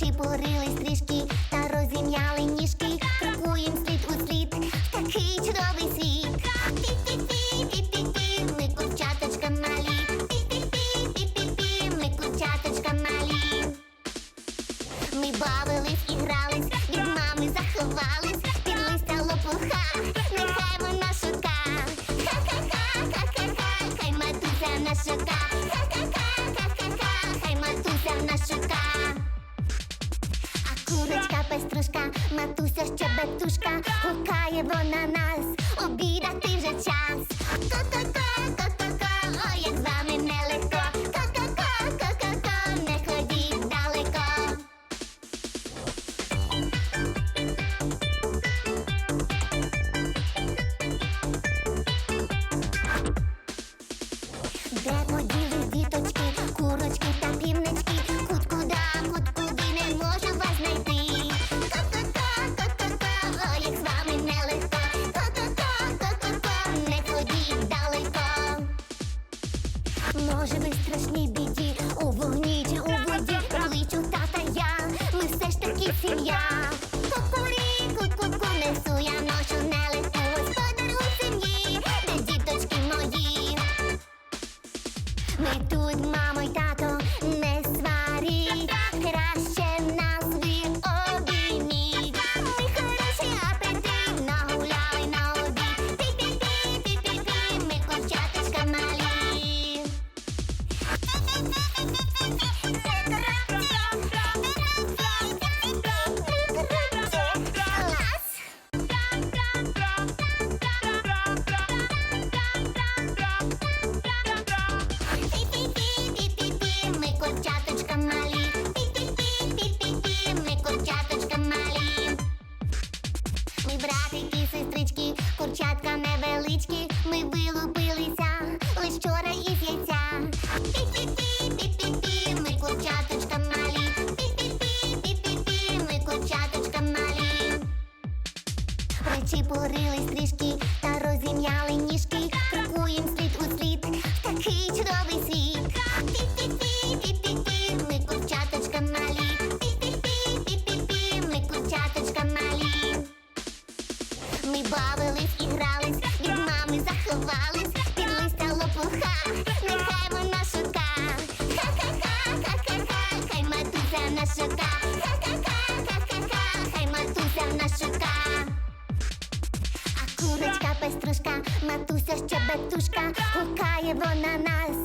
Причепурились трішки та розім'яли ніжки. Крокуєм слід у слід в такий чудовий світ. Пі-пі-пі, пі-пі-пі, ми курчаточка малі. Пі-пі-пі, пі-пі-пі, ми курчаточка малі. Ми бавились і грались, від мами заховались, під листя лопуха, нехай вона шука. Ха-ха-ха, ха-ха-ха, хай матуся нас шука. Пеструшка, матуся щебетушка, гукає вона нас, обідати вже час. Ой, як з вами нелегко. Ко-ко-ко, ко-ко-ко, не ходіть далеко. Де поділись діточки, Може, ми в страшній біді, у вогні чи у воді, кличу тата я, ми все ж таки сім'я. Ми тут, мамо й тато, Причепурились трішки та розім'яли ніжки. Крокуєм слід у слід в такий чудовий світ. Пі-пі-пі, пі-пі-пі, ми курчаточка малі. Пі-пі-пі, пі-пі-пі, ми курчаточка малі. Ми бавились і грались, від мами заховались, під листя лопуха, нехай вона шука. Ха-ха-ха, ха-ха-ха, хай матуся нас шука. Пеструшка, матуся щебетушка, гукає вона нас,